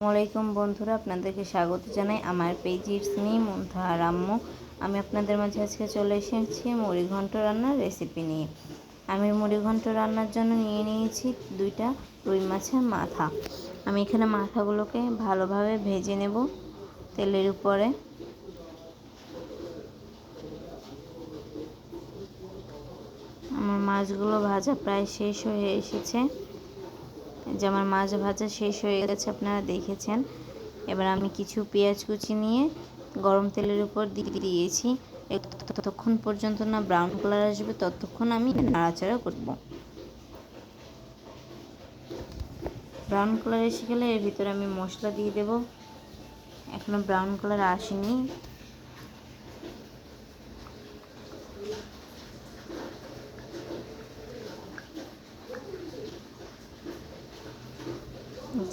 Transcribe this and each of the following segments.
আসসালামাইকুম বন্ধুরা, আপনাদেরকে স্বাগত জানাই আমার পেজ ইটস মি মন্থা আর আম্মু। আমি আপনাদের মাঝে আজকে চলে এসেছি মুড়ি ঘন্ট রান্নার রেসিপি নিয়ে। আমি মুড়ি ঘন্ট রান্নার জন্য নিয়ে নিয়েছি দুইটা রুই মাছের মাথা। আমি এখানে মাথাগুলোকে ভালোভাবে ভেজে নেব তেলের উপরে। আমার মাছগুলো ভাজা প্রায় শেষ হয়ে এসেছে। যে আমার মাছ ভাজা শেষ হয়ে গেছে, আপনারা দেখেছেন। এবার আমি কিছু পেঁয়াজ কুচি নিয়ে গরম তেলের উপর দিয়ে দিয়েছি। ততক্ষণ পর্যন্ত না ব্রাউন কালার আসবে, ততক্ষণ আমি নাড়াচাড়া করব। ব্রাউন কালার এসে গেলে এর ভিতরে আমি মশলা দিয়ে দেব। এখনও ব্রাউন কালার আসেনি।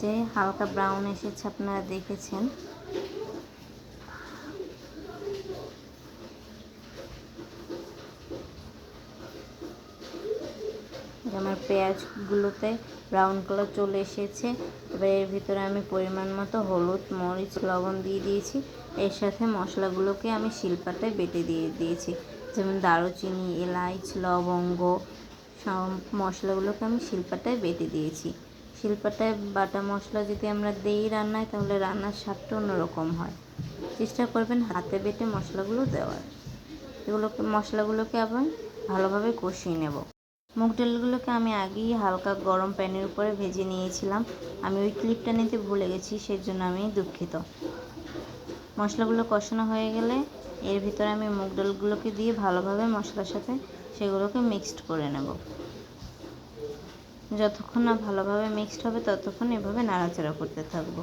যে হালকা ব্রাউন এসেছে, আপনারা দেখেছেন। আমার পেঁয়াজগুলোতে ব্রাউন কালার চলে এসেছে। এবার এর ভিতরে আমি পরিমাণ মতো হলুদ, মরিচ, লবণ দিয়ে দিয়েছি। এর সাথে মশলাগুলোকে আমি শিলপাটায় বেটে দিয়ে দিয়েছি। যেমন দারুচিনি এলাচ লবঙ্গ, সব মশলাগুলোকে আমি শিলপাটায় বেটে দিয়েছি। শিলপাটায় বাটা মশলা যদি আমরা দেই রান্নায়, তাহলে রান্নার স্বাদটা অন্যরকম হয়। চেষ্টা করবেন হাতে বেটে মশলাগুলো দেওয়ার। এগুলোকে, মশলাগুলোকে আবার ভালোভাবে কষিয়ে নেব। মুগ ডালগুলোকে আমি আগেই হালকা গরম প্যানের উপরে ভেজে নিয়েছিলাম। আমি ওই ক্লিপটা নিতে ভুলে গেছি, সেজন্য আমি দুঃখিত। মশলাগুলো কষানো হয়ে গেলে এর ভিতরে আমি মুগ ডালগুলোকে দিয়ে ভালোভাবে মশলার সাথে সেগুলোকে মিক্সড করে নেব। যতক্ষণ না ভালোভাবে মিক্সড হবে, ততক্ষণ এভাবে নাড়াচাড়া করতে থাকব।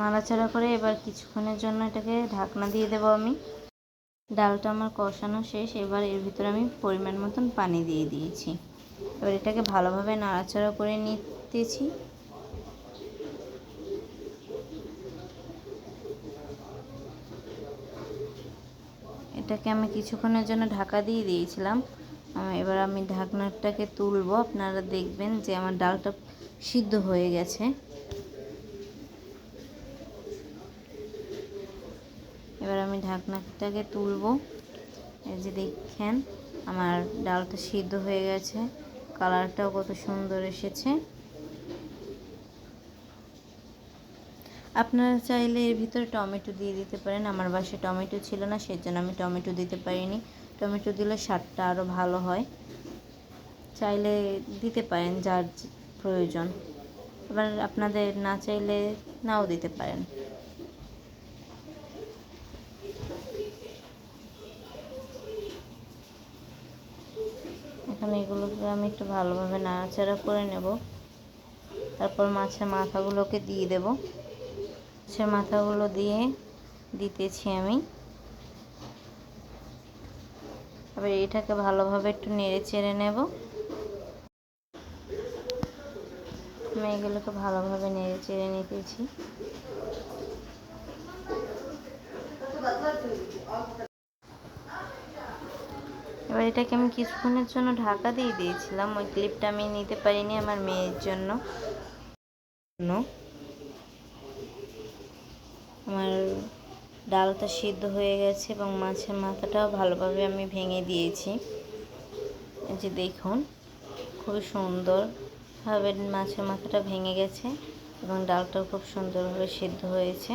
নাড়াচাড়া করে এবার কিছুক্ষণের জন্য এটাকে ঢাকনা দিয়ে দেবো আমি। ডালটা আমার কষানো শেষ, এবার এর ভিতরে আমি পরিমাণ মতন পানি দিয়ে দিয়েছি। এবার এটাকে ভালোভাবে নাড়াচাড়া করে নিতেছি। এটাকে আমি কিছুক্ষণের জন্য ঢাকা দিয়ে দিয়েছিলাম। এবার আমি ঢাকনাটাকে তুলবো। আপনারা দেখবেন যে আমার ডালটা সিদ্ধ হয়ে গেছে। এবার আমি ঢাকনাটাকে তুলবো। এই যে দেখেন, আমার ডালটা সিদ্ধ হয়ে গেছে। কালারটাও কত সুন্দর এসেছে। আপনারা চাইলে এর ভিতরে টমেটো দিয়ে দিতে পারেন। আমার বাসায় টমেটো ছিল না, সেজন্য আমি টমেটো দিতে পারিনি। টমেটো দিলে স্বাদটা আরও ভালো হয়। চাইলে দিতে পারেন, যার প্রয়োজন। এবার আপনাদের না চাইলে নাও দিতে পারেন। এখন এগুলোকে আমি একটু ভালোভাবে নাড়াচাড়া করে নেব। তারপর মাছের মাথাগুলোকে দিয়ে দেব। মাছের মাথাগুলো দিয়ে দিতেছি আমি। এবার এটাকে ভালোভাবে একটু নেড়ে চেড়ে নেব। আমি এগুলোকে ভালোভাবে নেড়ে চেড়ে নিতেছি। এবার এটাকে আমি কিছুক্ষণের জন্য ঢাকা দিয়ে দিয়েছিলাম। ওই ক্লিপটা আমি নিতে পারিনি আমার মেয়ের জন্য। আমার ডালটা সিদ্ধ হয়ে গেছে এবং মাছের মাথাটাও ভালোভাবে আমি ভেঙে দিয়েছি। এই যে দেখুন, খুবই সুন্দরভাবে মাছের মাথাটা ভেঙে গেছে এবং ডালটাও খুব সুন্দরভাবে সিদ্ধ হয়েছে।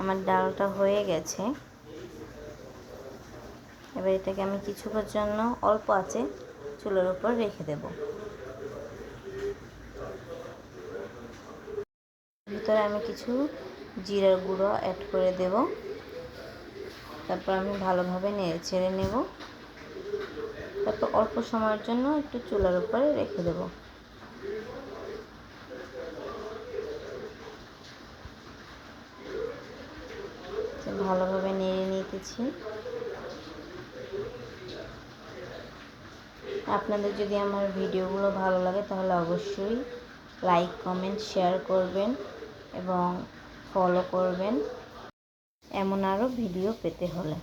আমার ডালটা হয়ে গেছে। এবার এটাকে আমি কিছুক্ষণের জন্য অল্প আছে চুলের উপর রেখে দেব। ভিতরে আমি কিছু জিরার গুঁড়ো অ্যাড করে দেব। তারপর আমি ভালোভাবে নেড়ে ছেড়ে নেব। তারপর অল্প সময়ের জন্য একটু চুলার উপরে রেখে দেবো। ভালোভাবে নেড়ে নিতেছি। আপনাদের যদি আমার ভিডিওগুলো ভালো লাগে তাহলে অবশ্যই লাইক, কমেন্ট, শেয়ার করবেন এবং ফলো করবেন এমন আরও ভিডিও পেতে হলে।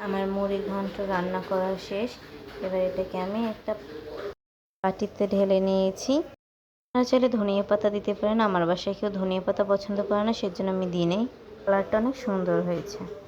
আমার মুড়ি ঘন্ট রান্না করা শেষ। এবার এটাকে আমি একটা বাটিতে ঢেলে নিয়েছি। আপনারা চাইলে ধনিয়া পাতা দিতে পারেন। আমার বাসায় কেউ ধনিয়া পাতা পছন্দ করে না, সেজন্য আমি দিই নেই। কালারটা অনেক সুন্দর হয়েছে।